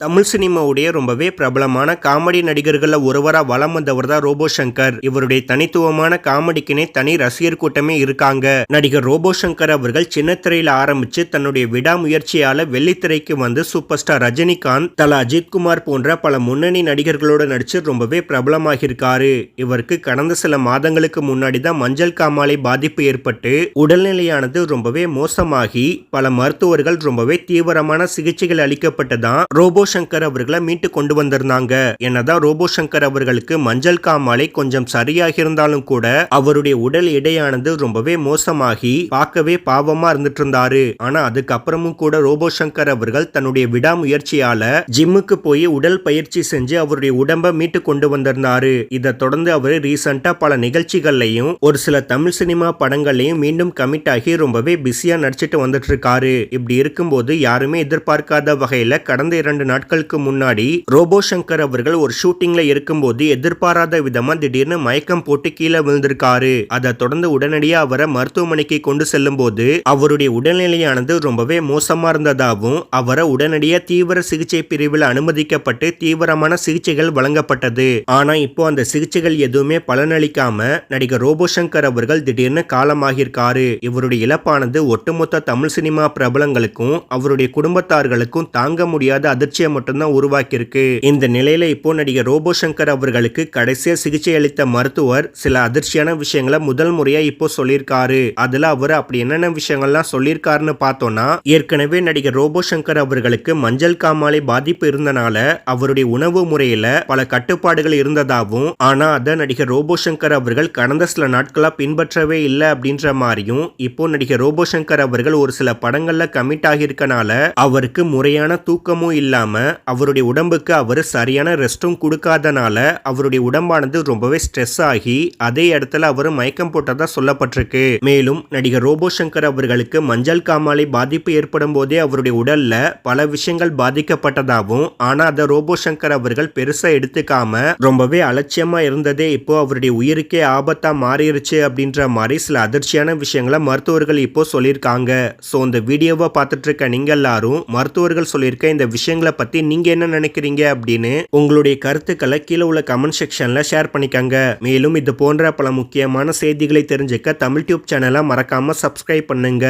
தமிழ் சினிமாவுடைய ரொம்பவே பிரபலமான காமெடி நடிகர்களில் ஒருவராக வலம் வந்தவர் தான் ரோபோ சங்கர் இவருடைய தனித்துவமான காமெடிக்குனே தனி ரசிகர் கூட்டமே இருக்காங்க. நடிகர் ரோபோ சங்கர் அவர்கள் சின்னத்திரையில் ஆரம்பிச்சு தன்னுடைய விடாமுயற்சியால வெள்ளித்திரைக்கு வந்து சூப்பர் ஸ்டார் ரஜினிகாந்த் தலா அஜித்குமார் போன்ற பல முன்னணி நடிகர்களோடு நடிச்சு ரொம்பவே பிரபலமாகியிருக்காரு. இவருக்கு கடந்த சில மாதங்களுக்கு முன்னாடி தான் மஞ்சள் காமாலை பாதிப்பு ஏற்பட்டு உடல்நிலையானது ரொம்பவே மோசமாகி பல மருத்துவர்கள் ரொம்பவே தீவிரமான சிகிச்சைகள் அளிக்கப்பட்டு தான் ரோபோ சங்கர் அவர்களை மீட்டு கொண்டு வந்திருந்தாங்க. என்னதான் ரோபோ சங்கர் அவர்களுக்கு மஞ்சள் காமாலை கொஞ்சம் சரியாக இருந்தாலும் கூட அவருடைய உடல் எடையானது ரொம்பவே மோசமாகி பார்க்கவே பாவமா இருந்துட்டு இருந்தாரு ஆனா அதுக்கப்புறமும் கூட ரோபோ சங்கர் அவர்கள் தன்னுடைய விடாமுயற்சியால ஜிம்முக்கு போய் உடல் பயிற்சி செஞ்சு அவருடைய உடம்ப மீட்டு கொண்டு வந்திருந்தாரு. இதை தொடர்ந்து அவர் ரீசெண்டா பல நிகழ்ச்சிகள்லையும் ஒரு சில தமிழ் சினிமா படங்கள்லையும் மீண்டும் கமிட் ஆகி ரொம்பவே பிஸியா நடிச்சிட்டு வந்துட்டு இருக்காரு இப்படி இருக்கும்போது யாருமே எதிர்பார்க்காத வகையில கடந்த இரண்டு நாட்களுக்கு முன்னாடி ரோபோ சங்கர் அவர்கள் ஒரு ஷூட்டிங்ல இருக்கும்போது எதிர்பாராத விதமா திடீர்னு மயக்கம் போட்டு கீழே விழுந்திருக்காரு. அதை தொடர்ந்து உடனடியா அவரை மருத்துவமனைக்கு கொண்டு செல்லும் போது அவருடைய உடல்நிலையானது ரொம்பவே மோசமா இருந்ததாகவும் அவரை உடனடியா தீவிர சிகிச்சை பிரிவில் அனுமதிக்கப்பட்டு தீவிரமான சிகிச்சைகள் வழங்கப்பட்டது. ஆனா இப்போ அந்த சிகிச்சைகள் எதுவுமே பலனளிக்காம நடிகர் ரோபோ சங்கர் அவர்கள் திடீர்னு காலமாகியிருக்காரு. இவருடைய இழப்பானது ஒட்டுமொத்த தமிழ் சினிமா பிரபலங்களுக்கும் அவருடைய குடும்பத்தார்களுக்கும் தாங்க முடியாத அதிர்ச்சியை மட்டும்தான் உருவாக்கியிருக்கு. இந்த நிலையில இப்போ நடிகர் ரோபோ சங்கர் அவர்களுக்கு கடைசியா சிகிச்சை அளித்த மருத்துவர் சில அதிர்ச்சியான விஷயங்களை முதல் முறையா இப்போ சொல்லியிருக்காரு. அதுல அவர் அப்படி என்னென்ன விஷயங்கள்லாம் சொல்லியிருக்காருன்னு பார்த்தோம்னா ஏற்கனவே நடிகர் ரோபோ சங்கர் அவர்களுக்கு மஞ்சள் காமாலை பாதிப்பு இருந்தனால அவருடைய உணவு முறையில பல கட்டுப்பாடுகள் இருந்ததாகவும் ஆனா அதை நடிகர் ரோபோ சங்கர் அவர்கள் கடந்த சில நாட்களா பின்பற்றவே இல்லை அப்படின்ற மாதிரியும் இப்போ நடிகர் ரோபோ சங்கர் அவர்கள் ஒரு சில படங்கள்ல கமிட் ஆகியிருக்கனால அவருக்கு முறையான தூக்கமும் இல்லாம அவருடைய உடம்புக்கு அவர் சரியான ரெஸ்ட்டும் கொடுக்காதனால அவருடைய உடம்பானது ரொம்பவே ஸ்ட்ரெஸ் ஆகி அதே இடத்துல அவர் மயக்கம் போட்டதா சொல்லப்பட்டிருக்கு. மேலும் நடிகர் ரோபோ சங்கர் அவர்களுக்கு மஞ்சள் காமாலை பாதிப்பு ஏற்படும் போதே அவருடைய உடல்ல பல விஷயங்கள் பாதிக்கப்பட்டதாகவும் ஆனால் அதை ரோபோ சங்கர் அவர்கள் பெருசாக எடுத்துக்காம ரொம்பவே அலட்சியமாக இருந்ததே இப்போ அவருடைய உயிருக்கே ஆபத்தாக மாறிடுச்சு அப்படின்ற மாதிரி சில அதிர்ச்சியான விஷயங்களை மருத்துவர்கள் இப்போ சொல்லியிருக்காங்க. ஸோ இந்த வீடியோவை பார்த்துட்டு இருக்க நீங்கள் எல்லாரும் மருத்துவர்கள் சொல்லியிருக்க இந்த விஷயங்களை பற்றி பற்றி நீங்க என்ன நினைக்கிறீங்க அப்படின்னு உங்களுடைய கருத்துக்களை கீழே உள்ள கமெண்ட் செக்ஷன்ல ஷேர் பண்ணிக்கங்க. மேலும் இது போன்ற பல முக்கியமான செய்திகளை தெரிஞ்சுக்க தமிழ் டியூப் சேனலை மறக்காம சப்ஸ்கிரைப் பண்ணுங்க.